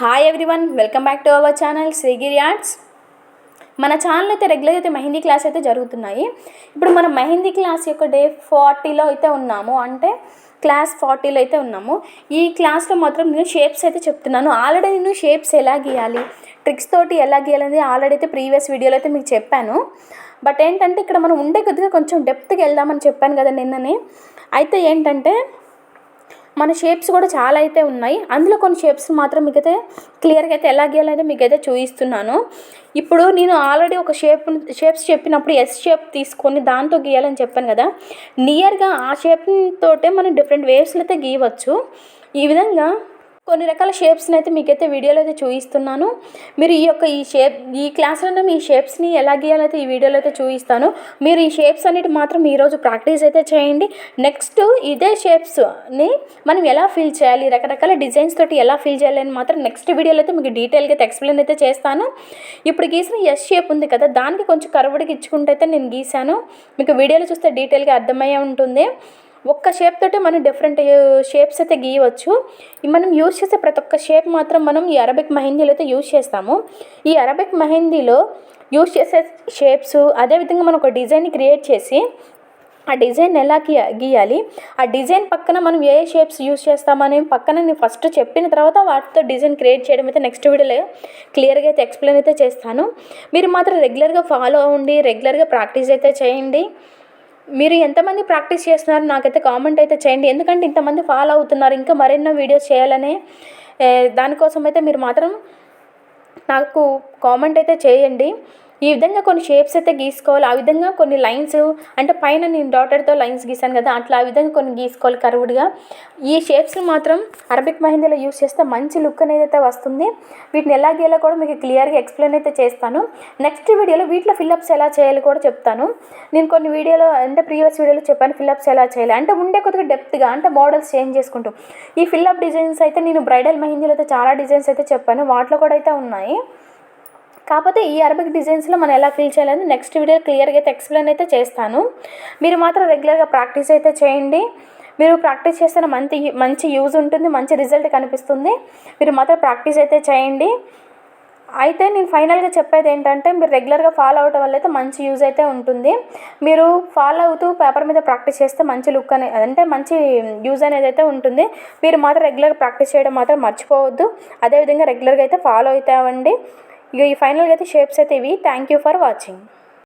Hi everyone welcome back to our channel Srigiri arts మన channel అయితే regular అయితే mehndi class అయితే జరుగుతున్నాయి. ఇప్పుడు మనం మెహందీ క్లాస్ యొక్క డే ఫార్టీలో అయితే ఉన్నాము. అంటే క్లాస్ ఫార్టీలో అయితే ఉన్నాము. ఈ క్లాస్లో మాత్రం నేను షేప్స్ అయితే చెప్తున్నాను. ఆల్రెడీ నేను షేప్స్ ఎలా గీయాలి? ట్రిక్స్ తోటి ఎలా గీయాలనేది ఆల్రెడీ అయితే ప్రీవియస్ వీడియోలో అయితే మీకు చెప్పాను. బట్ ఏంటంటే ఇక్కడ మనం ఉండే కొద్దిగా కొంచెం డెప్త్కి వెళ్దామని చెప్పాను కదా నిన్ననే. అయితే ఏంటంటే మన షేప్స్ కూడా చాలా అయితే ఉన్నాయి. అందులో కొన్ని షేప్స్ మాత్రం మీకైతే క్లియర్గా అయితే ఎలా గీయాలైతే మీకైతే చూపిస్తున్నాను ఇప్పుడు నేను ఆల్రెడీ ఒక షేప్ షేప్స్ చెప్పినప్పుడు ఎస్ షేప్ తీసుకొని దాంతో గీయాలని చెప్పాను కదా. నియర్గా ఆ షేప్ తోటే మనం డిఫరెంట్ వేవ్స్లో అయితే గీయవచ్చు. ఈ విధంగా కొన్ని రకాల షేప్స్ని అయితే మీకైతే వీడియోలో అయితే చూపిస్తున్నాను. మీరు ఈ యొక్క ఈ షేప్ ఈ క్లాస్లోనే మీ షేప్స్ని ఎలా గీయాలైతే ఈ వీడియోలో అయితే చూపిస్తాను. మీరు ఈ షేప్స్ అన్నిటి మాత్రం ఈరోజు ప్రాక్టీస్ అయితే చేయండి. నెక్స్ట్ ఇదే షేప్స్ని మనం ఎలా ఫిల్ చేయాలి? రకరకాల డిజైన్స్ తోటి ఎలా ఫిల్ చేయాలి అని మాత్రం నెక్స్ట్ వీడియోలో అయితే మీకు డీటెయిల్గా అయితే ఎక్స్ప్లెయిన్ అయితే చేస్తాను. ఇప్పుడు గీసిన ఎస్ షేప్ ఉంది కదా దానికి కొంచెం కరువుడికి ఇచ్చుకుంటే అయితే నేను గీశాను. మీకు వీడియోలో చూస్తే డీటెయిల్గా అర్థమయ్యే ఉంటుంది. ఒక్క షేప్ తోటి మనం డిఫరెంట్ షేప్స్ అయితే గీయవచ్చు. మనం యూజ్ చేసే ప్రతి ఒక్క షేప్ మాత్రం మనం ఈ అరబిక్ మెహందీలో అయితే యూజ్ చేస్తాము. ఈ అరబిక్ మెహందీలో యూజ్ చేసే షేప్స్ అదేవిధంగా మనం ఒక డిజైన్ క్రియేట్ చేసి ఆ డిజైన్ ఎలా గీ గీయాలి? ఆ డిజైన్ పక్కన మనం ఏ షేప్స్ యూస్ చేస్తామని పక్కన నేను ఫస్ట్ చెప్పిన తర్వాత వాటితో డిజైన్ క్రియేట్ చేయడం అయితే నెక్స్ట్ వీడియోలో క్లియర్గా అయితే ఎక్స్ప్లెయిన్ అయితే చేస్తాను. మీరు మాత్రం రెగ్యులర్గా ఫాలో అవ్వండి రెగ్యులర్గా ప్రాక్టీస్ అయితే చేయండి. మీరు ఎంతమంది ప్రాక్టీస్ చేస్తున్నారు నాకైతే కామెంట్ అయితే చేయండి. ఎందుకంటే ఇంతమంది ఫాలో అవుతున్నారు. ఇంకా మరెన్నో వీడియోస్ చేయాలనే దానికోసం అయితే మీరు మాత్రం నాకు కామెంట్ అయితే చేయండి. ఈ విధంగా కొన్ని షేప్స్ అయితే గీసుకోవాలి. ఆ విధంగా కొన్ని లైన్స్ అంటే పైన నేను డాటర్తో లైన్స్ గీసాను కదా అట్లా ఆ విధంగా కొన్ని గీసుకోవాలి కరువుడుగా. ఈ షేప్స్ని మాత్రం అరబిక్ మహిందీలో యూస్ చేస్తే మంచి లుక్ అనేది అయితే వస్తుంది. వీటిని ఎలా గీయాలో కూడా మీకు క్లియర్గా ఎక్స్ప్లెయిన్ అయితే చేస్తాను. నెక్స్ట్ వీడియోలో వీటిలో ఫిల్అప్స్ ఎలా చేయాలి కూడా చెప్తాను. నేను కొన్ని వీడియోలో అంటే ప్రీవియస్ వీడియోలో చెప్పాను ఫిల్అప్స్ ఎలా చేయాలి. అంటే ఉండే కొద్దిగా డెప్త్గా అంటే మోడల్స్ చేంజ్ చేసుకుంటూ. ఈ ఫిల్అప్ డిజైన్స్ అయితే నేను బ్రైడల్ మెహందీలో అయితే చాలా డిజైన్స్ అయితే చెప్పాను. వాటిలో కూడా అయితే ఉన్నాయి. కాకపోతే ఈ అరబిక్ డిజైన్స్లో మనం ఎలా ఫిల్ చేయాలని నెక్స్ట్ వీడియో క్లియర్గా అయితే ఎక్స్ప్లెయిన్ అయితే చేస్తాను. మీరు మాత్రం రెగ్యులర్గా ప్రాక్టీస్ అయితే చేయండి. మీరు ప్రాక్టీస్ చేస్తే మంచి మంచి యూజ్ ఉంటుంది మంచి రిజల్ట్ కనిపిస్తుంది. మీరు మాత్రం ప్రాక్టీస్ అయితే చేయండి. అయితే నేను ఫైనల్గా చెప్పేది ఏంటంటే మీరు రెగ్యులర్గా ఫాలో అవటం వల్ల అయితే మంచి యూజ్ అయితే ఉంటుంది. మీరు ఫాలో అవుతూ పేపర్ మీద ప్రాక్టీస్ చేస్తే మంచి లుక్ అనే అంటే మంచి యూజ్ అనేది అయితే ఉంటుంది. మీరు మాత్రం రెగ్యులర్గా ప్రాక్టీస్ చేయడం మాత్రం మర్చిపోవద్దు. అదేవిధంగా రెగ్యులర్గా అయితే ఫాలో అవుతామండి. ఇక ఈ ఫైనల్గా అయితే షేప్స్ అయితే ఇవి. Thank you for watching.